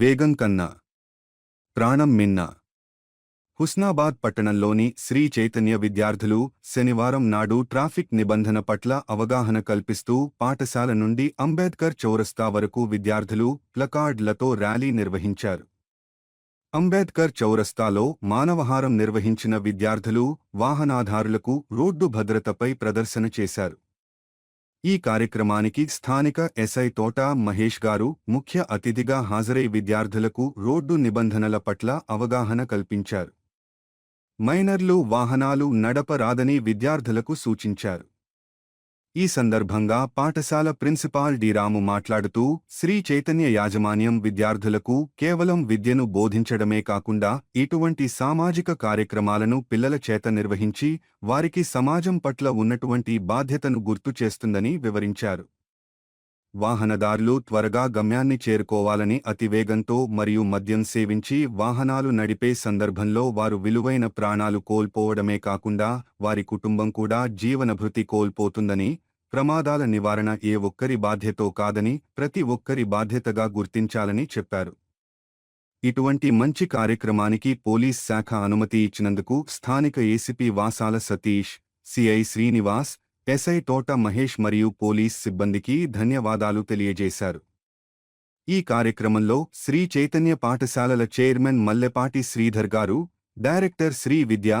వేగం కన్నా ప్రాణం మిన్న. హుస్నాబాద్ పట్టణంలోని శ్రీ చైతన్య విద్యార్థులు శనివారం నాడు ట్రాఫిక్ నిబంధన పట్ల అవగాహన కల్పిస్తూ పాఠశాల నుండి అంబేద్కర్ చౌరస్తా వరకు విద్యార్థులు ప్లకార్డ్లతో ర్యాలీ నిర్వహించారు. అంబేద్కర్ చౌరస్తాలో మానవహారం నిర్వహించిన విద్యార్థులు వాహనాధారులకు రోడ్డు భద్రతపై ప్రదర్శన చేశారు. ఈ కార్యక్రమానికి స్థానిక ఎస్ఐ తోట మహేష్ గారు ముఖ్య అతిథిగా హాజరై విద్యార్థులకు రోడ్డు నిబంధనల పట్ల అవగాహన కల్పించారు. మైనర్లు వాహనాలు నడపరాదని విద్యార్థులకు సూచించారు. ఈ సందర్భంగా పాఠశాల ప్రిన్సిపాల్ డి. రాము మాట్లాడుతూ శ్రీ చైతన్య యాజమాన్యం విద్యార్థులకు కేవలం విద్యను బోధించడమే కాకుండా ఇటువంటి సామాజిక కార్యక్రమాలను పిల్లల చేత నిర్వహించి వారికి సమాజం పట్ల ఉన్నటువంటి బాధ్యతను గుర్తు చేస్తుందని వివరించారు. వాహనదారులు త్వరగా గమ్యాన్ని చేరుకోవాలని అతివేగంతో మరియు మద్యం సేవించి వాహనాలు నడిపే సందర్భంలో వారు విలువైన ప్రాణాలు కోల్పోవడమే కాకుండా వారి కుటుంబం కూడా జీవనభృతి కోల్పోతుందని ప్రమాదాల నివారణ ఏ ఒక్కరి బాధ్యతో కాదని ప్రతి ఒక్కరి బాధ్యతగా గుర్తించాలని చెప్పారు. ఇటువంటి మంచి కార్యక్రమానికి పోలీస్ శాఖ అనుమతి ఇచ్చినందుకు స్థానిక ACP Vasala Satish CI Srinivas SI Thota Mahesh మరియు పోలీస్ సిబ్బందికి ధన్యవాదాలు తెలియజేశారు. ఈ కార్యక్రమంలో శ్రీ చైతన్య పాఠశాలల chairman Mallepati Sridhar garu director Sri Vidya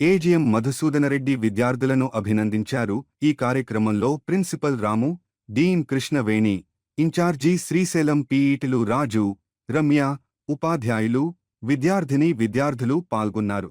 AGM Madhusudana Reddy విద్యార్థులను అభినందించారు. ఈ కార్యక్రమంలో principal Ramu dean Krishnaveni in charge Srisailam పీఈటిలు Raju Ramya ఉపాధ్యాయులు విద్యార్థిని విద్యార్థులు పాల్గొన్నారు.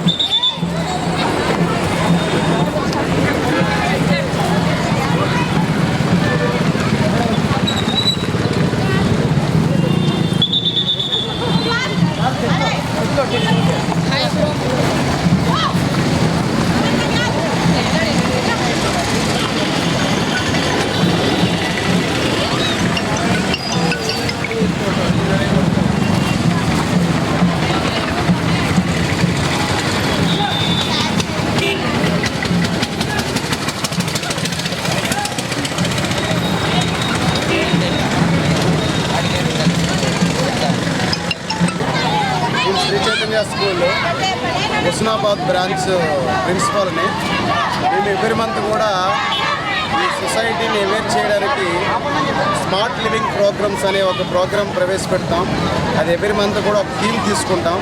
这儿给。还有。స్కూల్ హుస్నాబాద్ బ్రాంచ్ ప్రిన్సిపాల్ని. మేము ఎవ్రీ మంత్ కూడా ఈ సొసైటీని అవేర్ చేయడానికి స్మార్ట్ లివింగ్ ప్రోగ్రామ్స్ అనే ఒక ప్రోగ్రామ్ ప్రవేశపెడతాం. అది ఎవరి మంత్ కూడా ఒక థీమ్ తీసుకుంటాం.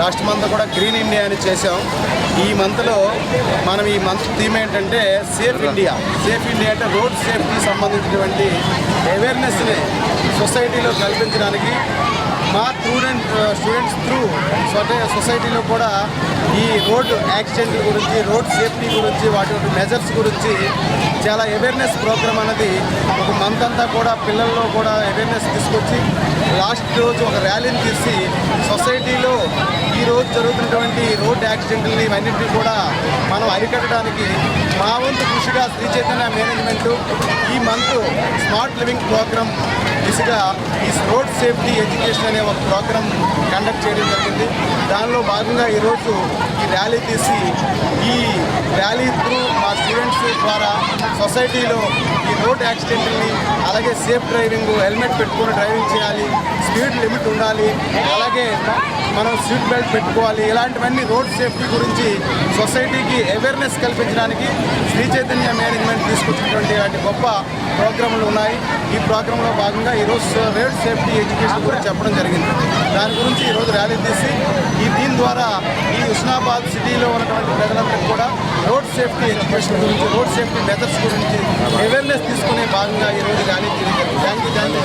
లాస్ట్ మంత్ కూడా గ్రీన్ ఇండియా అని చేసాం ఈ మంత్లో మనం ఈ మంత్ థీమ్ ఏంటంటే సేఫ్ ఇండియా సేఫ్ ఇండియా అంటే రోడ్ సేఫ్టీ సంబంధించినటువంటి అవేర్నెస్ని సొసైటీలో కల్పించడానికి మా స్టూడెంట్ స్టూడెంట్స్ త్రూ సొసైటీలో కూడా ఈ రోడ్డు యాక్సిడెంట్ల గురించి రోడ్ సేఫ్టీ గురించి వాటి మెజర్స్ గురించి చాలా అవేర్నెస్ ప్రోగ్రామ్ అనేది ఒక మంత్ అంతా కూడా పిల్లల్లో కూడా అవేర్నెస్ తీసుకొచ్చి లాస్ట్ రోజు ఒక ర్యాలీని తీసి సొసైటీలో ఈ రోజు జరుగుతున్నటువంటి రోడ్ యాక్సిడెంట్లని ఇవన్నింటినీ కూడా మనం అరికట్టడానికి మా వంతు కృషిగా శ్రీ చైతన్య మేనేజ్మెంట్ ఈ మంత్ స్మార్ట్ లివింగ్ ప్రోగ్రామ్ దిశగా ఈ రోడ్ సేఫ్టీ ఎడ్యుకేషన్ అనే ఒక ప్రోగ్రామ్ కండక్ట్ చేయడం జరిగింది. దానిలో భాగంగా ఈరోజు ఈ ర్యాలీ తీసి ఈ ర్యాలీ త్రూ మా స్టూడెంట్స్ ద్వారా సొసైటీలో ఈ రోడ్ యాక్సిడెంట్ని అలాగే సేఫ్ డ్రైవింగ్ హెల్మెట్ పెట్టుకొని డ్రైవింగ్ చేయాలి స్పీడ్ లిమిట్ ఉండాలి అలాగే మనం సీట్ బెల్ట్ పెట్టుకోవాలి. ఇలాంటివన్నీ రోడ్ సేఫ్టీ గురించి సొసైటీకి అవేర్నెస్ కల్పించడానికి శ్రీ చైతన్య మేనేజ్మెంట్ తీసుకొచ్చినటువంటి ఇలాంటి గొప్ప ప్రోగ్రాంలు ఉన్నాయి. ఈ ప్రోగ్రాంలో భాగంగా ఈరోజు రోడ్ సేఫ్టీ ఎడ్యుకేషన్ గురించి చెప్పడం జరిగింది. దాని గురించి ఈరోజు ర్యాలీ తీసి ఈ దీని ద్వారా ఈ హుస్నాబాద్ సిటీలో ఉన్నటువంటి ప్రజలందరికీ కూడా రోడ్ సేఫ్టీ ఎడ్యుకేషన్ గురించి రోడ్ సేఫ్టీ మెథడ్స్ గురించి అవేర్నెస్ తీసుకునే భాగంగా ఈరోజు ర్యాలీ తీయడం జరిగింది. Thank you thank you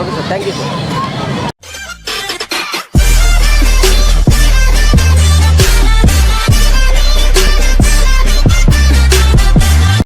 okay sir thank you sir.